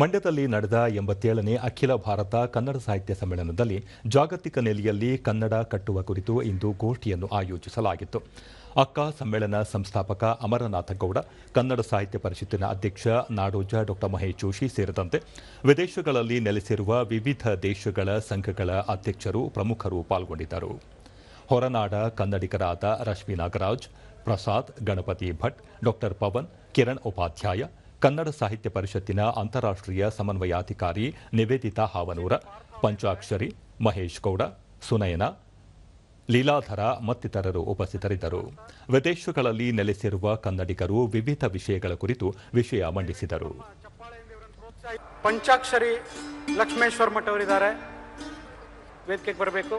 ಮಂಡ್ಯದಲ್ಲಿ ನಡೆದ ಎಂಬತ್ತೇಳನೇ ಅಖಿಲ ಭಾರತ ಕನ್ನಡ ಸಾಹಿತ್ಯ ಸಮ್ಮೇಳನದಲ್ಲಿ ಜಾಗತಿಕ ನೆಲೆಯಲ್ಲಿ ಕನ್ನಡ ಕಟ್ಟುವ ಕುರಿತು ಇಂದು ಗೋಷ್ಠಿಯನ್ನು ಆಯೋಜಿಸಲಾಗಿತ್ತು. ಅಕ್ಕ ಸಮ್ಮೇಳನ ಸಂಸ್ಥಾಪಕ ಅಮರನಾಥ ಗೌಡ, ಕನ್ನಡ ಸಾಹಿತ್ಯ ಪರಿಷತ್ತಿನ ಅಧ್ಯಕ್ಷ ನಾಡೋಜ ಡಾ ಮಹೇಶ್ ಜೋಶಿ ಸೇರಿದಂತೆ ವಿದೇಶಗಳಲ್ಲಿ ನೆಲೆಸಿರುವ ವಿವಿಧ ದೇಶಗಳ ಸಂಘಗಳ ಅಧ್ಯಕ್ಷರು ಪ್ರಮುಖರು ಪಾಲ್ಗೊಂಡಿದ್ದರು. ಹೊರನಾಡ ಕನ್ನಡಿಗರಾದ ರಶ್ಮಿ ನಾಗರಾಜ್, ಪ್ರಸಾದ್ ಗಣಪತಿ ಭಟ್ ಡಾ ಪವನ್, ಕಿರಣ್ ಉಪಾಧ್ಯಾಯ ಕನ್ನಡ ಸಾಹಿತ್ಯ ಪರಿಷತ್ತಿನ ಅಂತಾರಾಷ್ಟ್ರೀಯ ಸಮನ್ವಯಾಧಿಕಾರಿ ನಿವೇದಿತಾ ಹಾವನೂರ, ಪಂಚಾಕ್ಷರಿ, ಮಹೇಶ್ ಗೌಡ, ಸುನಯನ, ಲೀಲಾಧರ ಮತ್ತಿತರರು ಉಪಸ್ಥಿತರಿದ್ದರು. ವಿದೇಶಗಳಲ್ಲಿ ನೆಲೆಸಿರುವ ಕನ್ನಡಿಗರು ವಿವಿಧ ವಿಷಯಗಳ ಕುರಿತು ವಿಷಯ ಮಂಡಿಸಿದರು. ಪಂಚಾಕ್ಷರಿ ಲಕ್ಷ್ಮೇಶ್ವರ ಮಠವರಿದ್ದಾರೆ. ವೇದಿಕೆಗೆ ಬರಬೇಕು.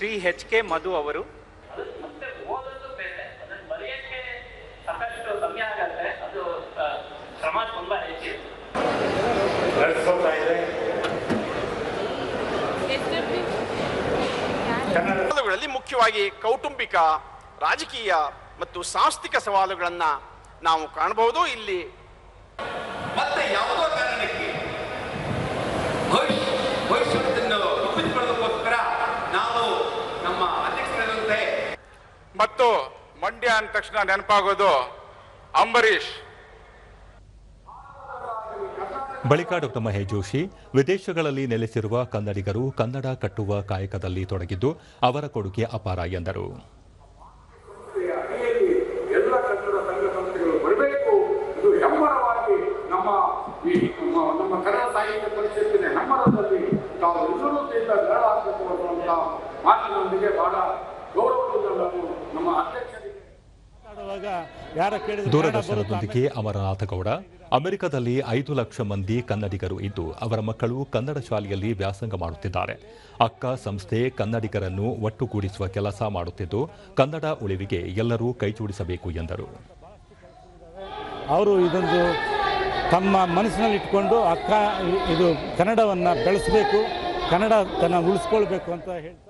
ಶ್ರೀ ಎಚ್ ಕೆ ಮಧು ಅವರು. ಮುಖ್ಯವಾಗಿ ಕೌಟುಂಬಿಕ ರಾಜಕೀಯ ಮತ್ತು ಸಾಂಸ್ಥಿಕ ಸವಾಲುಗಳನ್ನ ನಾವು ಕಾಣಬಹುದು. ಇಲ್ಲಿ ಮತ್ತೆ ಯಾವುದೋ ಮತ್ತು ಮಂಡ್ಯ ಅಂದ ತಕ್ಷಣ ನೆನಪಾಗೋದು ಅಂಬರೀಷ್. ಬಳಿಕ ಡಾಕ್ಟರ್ ಮಹೇಶ್ ಜೋಶಿ ವಿದೇಶಗಳಲ್ಲಿ ನೆಲೆಸಿರುವ ಕನ್ನಡಿಗರು ಕನ್ನಡ ಕಟ್ಟುವ ಕಾಯಕದಲ್ಲಿ ತೊಡಗಿದ್ದು ಅವರ ಕೊಡುಗೆ ಅಪಾರ ಎಂದರು. ಎಲ್ಲ ಕನ್ನಡ ಸಂಘ ಸಂಸ್ಥೆಗಳು ಬರಬೇಕು. ಇದು ಹೆಮ್ಮರವಾಗಿ ನಮ್ಮ ಈ ನಮ್ಮ ನಮ್ಮ ಕನ್ನಡ ಸಾಹಿತ್ಯ ಪರಿಷತ್ತಿನ ಹೆಮ್ಮರದಲ್ಲಿ ತಾವು ಎಲ್ಲರೂ ಮಾತಿನೊಂದಿಗೆ ಬಹಳ ಗೌರವದಿಂದ ನಾವು ನಮ್ಮ ಅಧ್ಯಕ್ಷರಿಗೆ ದೂರದರ್ಶನದೊಂದಿಗೆ ಅಮರನಾಥ ಗೌಡ ಅಮೆರಿಕದಲ್ಲಿ ಐದು ಲಕ್ಷ ಮಂದಿ ಕನ್ನಡಿಗರು ಇದ್ದು ಅವರ ಮಕ್ಕಳು ಕನ್ನಡ ಶಾಲೆಯಲ್ಲಿ ವ್ಯಾಸಂಗ ಮಾಡುತ್ತಿದ್ದಾರೆ. ಅಕ್ಕ ಸಂಸ್ಥೆ ಕನ್ನಡಿಗರನ್ನು ಒಟ್ಟುಗೂಡಿಸುವ ಕೆಲಸ ಮಾಡುತ್ತಿದ್ದು ಕನ್ನಡ ಉಳಿವಿಗೆ ಎಲ್ಲರೂ ಕೈಜೋಡಿಸಬೇಕು ಎಂದರು. ಅವರು ಇದೊಂದು ತಮ್ಮ ಮನಸ್ಸಿನಲ್ಲಿ ಇಟ್ಕೊಂಡು ಅಕ್ಕ, ಇದು ಕನ್ನಡವನ್ನು ಬೆಳೆಸಬೇಕು, ಕನ್ನಡ ತನ್ನ ಉಳಿಸ್ಕೊಳ್ಬೇಕು ಅಂತ ಹೇಳ್ತಾ ಹಾಗಾಗಿ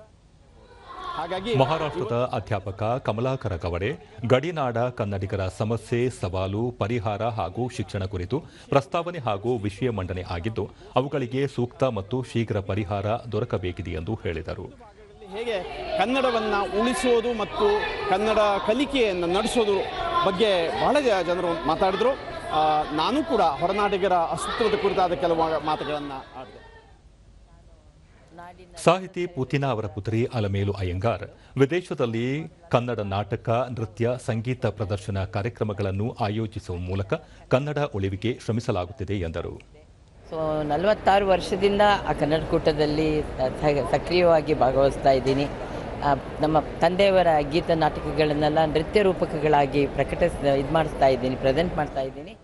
ಮಹಾರಾಷ್ಟ್ರದ ಅಧ್ಯಾಪಕ ಕಮಲಾಕರ ಕವಡೆ ಗಡಿನಾಡ ಕನ್ನಡಿಗರ ಸಮಸ್ಯೆ ಸವಾಲು ಪರಿಹಾರ ಹಾಗೂ ಶಿಕ್ಷಣ ಕುರಿತು ಪ್ರಸ್ತಾವನೆ ಹಾಗೂ ವಿಷಯ ಮಂಡನೆ ಆಗಿದ್ದು ಅವುಗಳಿಗೆ ಸೂಕ್ತ ಮತ್ತು ಶೀಘ್ರ ಪರಿಹಾರ ದೊರಕಬೇಕಿದೆ ಎಂದು ಹೇಳಿದರು. ಹೇಗೆ ಕನ್ನಡವನ್ನು ಉಳಿಸೋದು ಮತ್ತು ಕನ್ನಡ ಕಲಿಕೆಯನ್ನು ನಡೆಸೋದು ಬಗ್ಗೆ ಬಹಳ ಜನರು ಮಾತಾಡಿದರು. ನಾನು ಕೂಡ ಹೊರನಾಡಿಗರ ಅಸ್ತಿತ್ವದ ಕುರಿತಾದ ಕೆಲವು ಮಾತುಗಳನ್ನು ಆಡಿದೆ. ಸಾಹಿತಿ ಪುತಿನ ಅವರ ಪುತ್ರಿ ಅಲಮೇಲು ಅಯ್ಯಂಗಾರ್ ವಿದೇಶದಲ್ಲಿ ಕನ್ನಡ ನಾಟಕ, ನೃತ್ಯ, ಸಂಗೀತ ಪ್ರದರ್ಶನ ಕಾರ್ಯಕ್ರಮಗಳನ್ನು ಆಯೋಜಿಸುವ ಮೂಲಕ ಕನ್ನಡ ಉಳಿವಿಗೆ ಶ್ರಮಿಸಲಾಗುತ್ತಿದೆ ಎಂದರು. ಸೊ, ನಲವತ್ತಾರು ವರ್ಷದಿಂದ ಆ ಕನ್ನಡಕೂಟದಲ್ಲಿ ಸಕ್ರಿಯವಾಗಿ ಭಾಗವಹಿಸ್ತಾ ಇದ್ದೀನಿ. ನಮ್ಮ ತಂದೆಯವರ ಗೀತ ನಾಟಕಗಳನ್ನೆಲ್ಲ ನೃತ್ಯ ರೂಪಕಗಳಾಗಿ ಪ್ರಕಟಿಸ್ ಇದು ಮಾಡಿಸ್ತಾ ಇದ್ದೀನಿ, ಪ್ರೆಸೆಂಟ್ ಮಾಡ್ತಾ ಇದ್ದೀನಿ.